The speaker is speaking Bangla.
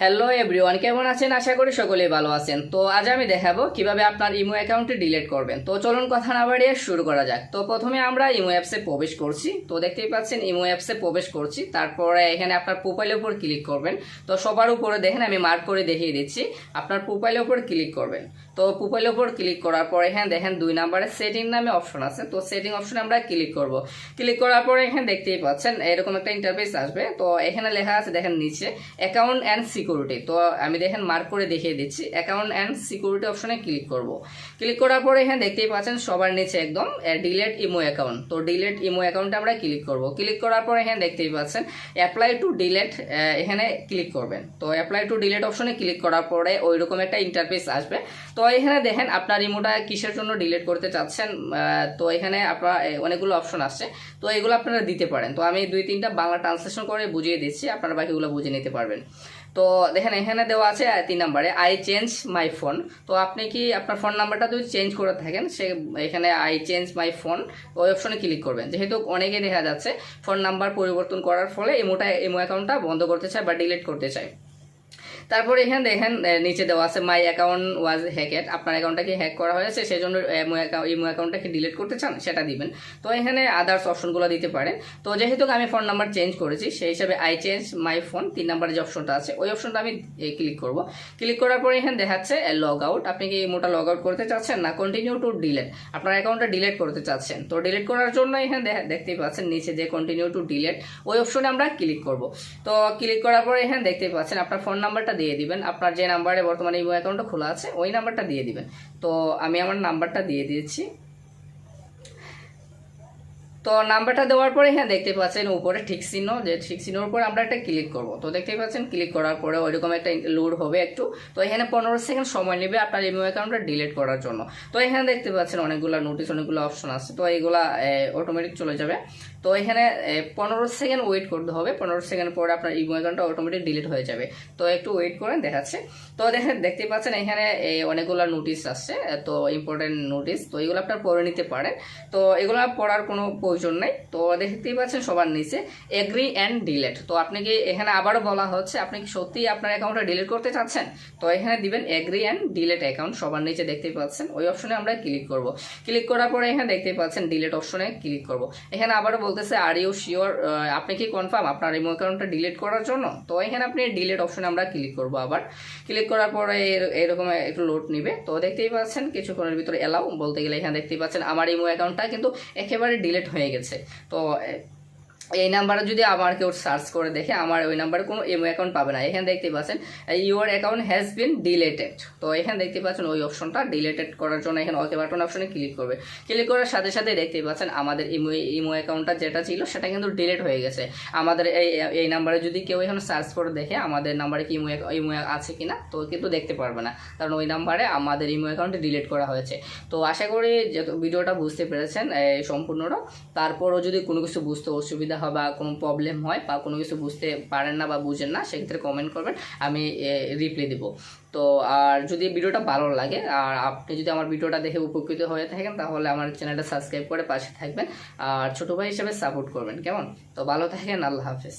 হ্যালো এভরিওয়ান কেমন আছেন? আশা করি সকলেই ভালো আছেন। তো আজ আমি দেখাবো কীভাবে আপনার ইমো অ্যাকাউন্টে ডিলিট করবেন। তো চলুন কথা না বাড়িয়ে শুরু করা যাক। তো প্রথমে আমরা ইমো অ্যাপসে প্রবেশ করছি। তো দেখতেই পাচ্ছেন, ইমো অ্যাপসে প্রবেশ করছি। তারপরে এখানে আপনার প্রোফাইলের উপর ক্লিক করবেন। তো সবার উপরে দেখেন, আমি মার্ক করে দেখিয়ে দিচ্ছি। আপনার প্রোফাইলের উপর ক্লিক করবেন। তো প্রোফাইলের উপর ক্লিক করার পরে এখানে দেখেন, দুই নাম্বারে সেটিং নামে অপশন আছে। তো সেটিং অপশনে আমরা ক্লিক করব। ক্লিক করার পরে এখানে দেখতেই পাচ্ছেন, এরকম একটা ইন্টারফেস আসবে। তো এখানে লেখা আছে, দেখেন নিচে অ্যাকাউন্ট অ্যান্ড সিকিউরিটি তো আমি দেখেন মার্ক করে দেখিয়ে দিচ্ছি। অ্যাকাউন্ট অ্যান্ড সিকিউরিটি অপশনে ক্লিক করব। ক্লিক করার পরে এখানে দেখতেই পাচ্ছেন সবার নিচে একদম ডিলেট ইমো অ্যাকাউন্ট তো ডিলেট ইমো অ্যাকাউন্টে আমরা ক্লিক করব। ক্লিক করার পরে এখানে দেখতেই পাচ্ছেন অ্যাপ্লাই টু ডিলেট এখানে ক্লিক করবেন। তো অ্যাপ্লাই টু ডিলেট অপশনে ক্লিক করার পরে ওই রকম একটা ইন্টারফেস আসবে। তো এখানে দেখেন, আপনার ইমোটা কিসের জন্য ডিলেট করতে চাচ্ছেন? তো এখানে আপনার অনেকগুলো অপশন আসছে। তো এগুলো আপনারা দিতে পারেন। তো আমি দুই তিনটা বাংলা ট্রান্সলেশন করে বুঝিয়ে দিচ্ছি। আপনারা বাকিগুলো বুঝে নিতে পারবেন। তো দেখেন, এখানে দেওয়া আছে তিন নাম্বারে আই চেঞ্জ মাই ফোন তো আপনি কি আপনার ফোন নাম্বারটা যদি চেঞ্জ করে থাকেন, সে, এখানে আই চেঞ্জ মাই ফোন ওই অপশনে ক্লিক করবেন। যেহেতু অনেকে দেখা যাচ্ছে ফোন নাম্বার পরিবর্তন করার ফলে ইমোটা এমো অ্যাকাউন্টটা বন্ধ করতে চায় বা ডিলিট করতে চায়। তারপরে এখানে দেখেন নিচে দেওয়া আছে মাই অ্যাকাউন্ট ওয়াজ হ্যাকেড আপনার অ্যাকাউন্টটাকে হ্যাক করা হয়েছে? সেই জন্য ইমো অ্যাকাউন্টটাকে ডিলিট করতে চান? সেটা দিবেন। তো এখানে আদার্স অপশনগুলো দিতে পারেন। তো যেহেতু আমি ফোন নাম্বার চেঞ্জ করেছি, সেই হিসাবে আই চেঞ্জ মাই ফোন তিন নাম্বারের যে অপশনটা আছে, ওই অপশনটা আমি ক্লিক করব। ক্লিক করার পরে এখানে দেখাচ্ছে লগ আউট আপনি কি ইমোটা লগ আউট করতে চাচ্ছেন না? কন্টিনিউ টু ডিলেট আপনার অ্যাকাউন্টটা ডিলেট করতে চাচ্ছেন। তো ডিলেট করার জন্য এখানে দেখা- দেখতেই পাচ্ছেন নিচে যে কন্টিনিউ টু ডিলেট ওই অপশনে আমরা ক্লিক করব। তো ক্লিক করার পরে এখানে দেখতেই পাচ্ছেন, আপনার ফোন নাম্বারটা দিয়ে দিবেন। আপনার যে নাম্বারে বর্তমানে ইমো অ্যাকাউন্টটা খোলা আছে, ওই নাম্বারটা দিয়ে দিবেন। তো আমি আমার নাম্বারটা দিয়ে দিয়েছি। তো নাম্বারটা দেওয়ার পরে হ্যাঁ দেখতে পাচ্ছেন উপরে ঠিক চিহ্ন, যে ঠিক চিহ্নের উপরে আমরা একটা ক্লিক করব। তো দেখতেই পাচ্ছেন ক্লিক করার পরে ওইরকম একটা লোড হবে একটু। তো এখানে পনেরো সেকেন্ড সময় নেবে আপনার ইমেল অ্যাকাউন্টটা ডিলিট করার জন্য। তো এখানে দেখতে পাচ্ছেন অনেকগুলো নোটিশ অনেকগুলো অপশন আছে। তো এইগুলা অটোমেটিক চলে যাবে। তো এখানে পনেরো সেকেন্ড ওয়েট করতে হবে। পনেরো সেকেন্ড পরে আপনার ইমো অ্যাকাউন্টটা অটোমেটিক ডিলিট হয়ে যাবে। তো একটু ওয়েট করেন, দেখাচ্ছে। তো দেখেন দেখতেই পাচ্ছেন এখানে অনেকগুলো নোটিশ আসছে। তো ইম্পর্টেন্ট নোটিশ তো এগুলো আপনার পড়ে নিতে পারেন। তো এগুলো পড়ার কোনো প্রয়োজন নেই। তো দেখতেই পাচ্ছেন সবার নিচে এগ্রি অ্যান্ড ডিলেট তো আপনি কি এখানে আবারও বলা হচ্ছে, আপনি কি সত্যিই আপনার অ্যাকাউন্টটা ডিলিট করতে চাচ্ছেন? তো এখানে দিবেন এগ্রি অ্যান্ড ডিলেট অ্যাকাউন্ট সবার নিচে দেখতেই পাচ্ছেন। ওই অপশনে আমরা ক্লিক করব। ক্লিক করার পরে এখানে দেখতেই পাচ্ছেন ডিলেট অপশনে ক্লিক করব। এখানে আবারও বলতেছে আর ইউ শিওর আপনি কি কনফার্ম আপনার রিমো অ্যাকাউন্টটা ডিলিট করার জন্য? তো এখানে আপনি ডিলেট অপশনে আমরা ক্লিক করব আবার। ক্লিক করার পরে এর- এরকম একটু লোড নিবে। তো দেখতেই পাচ্ছেন, কিছুক্ষণের ভিতরে এলাও বলতে গেলে এখানে দেখতেই পাচ্ছেন, আমার ইমো অ্যাকাউন্টটা কিন্তু একেবারে ডিলিট হয়ে গেছে। তো এই নাম্বারে যদি আমার কেউ সার্চ করে দেখে, আমার ওই নাম্বারে কোনো ইমো অ্যাকাউন্ট পাবে না। এখানে দেখতে পাচ্ছেন your account has been deleted তো এখানে দেখতে পাচ্ছেন ওই অপশনটা ডিলেটেড করার জন্য এখানে ওকে বাটন অপশনে ক্লিক করবে। ক্লিক করার সাথে সাথে দেখতে পাচ্ছেন, আমাদের ইমো ইমো অ্যাকাউন্টটা যেটা ছিল, সেটা কিন্তু ডিলেট হয়ে গেছে। আমাদের এই এই নাম্বারে যদি কেউ এখানে সার্চ করে দেখে, আমাদের নাম্বারে কি ইমো ইমো আছে কি না তো কিন্তু দেখতে পারবে না। কারণ ওই নাম্বারে আমাদের ইমো অ্যাকাউন্টে ডিলেট করা হয়েছে। তো আশা করি যে ভিডিওটা বুঝতে পেরেছেন, এই সম্পূর্ণটা। তারপরও যদি কোনো কিছু বুঝতে অসুবিধা হয় বা কোনো প্রবলেম হয় বা কোনো কিছু বুঝতে পারেন না বা বুঝেন না, সেক্ষেত্রে কমেন্ট করবেন, আমি রিপ্লাই দেবো। তো, আর যদি ভিডিওটা ভালো লাগে, আর আপনি যদি আমার ভিডিওটা দেখে উপকৃত হয়ে থাকেন, তাহলে আমার চ্যানেলটা সাবস্ক্রাইব করে পাশে থাকবেন, আর ছোটো ভাই হিসেবে সাপোর্ট করবেন, কেমন? তো ভালো থাকেন, আল্লাহ হাফেজ।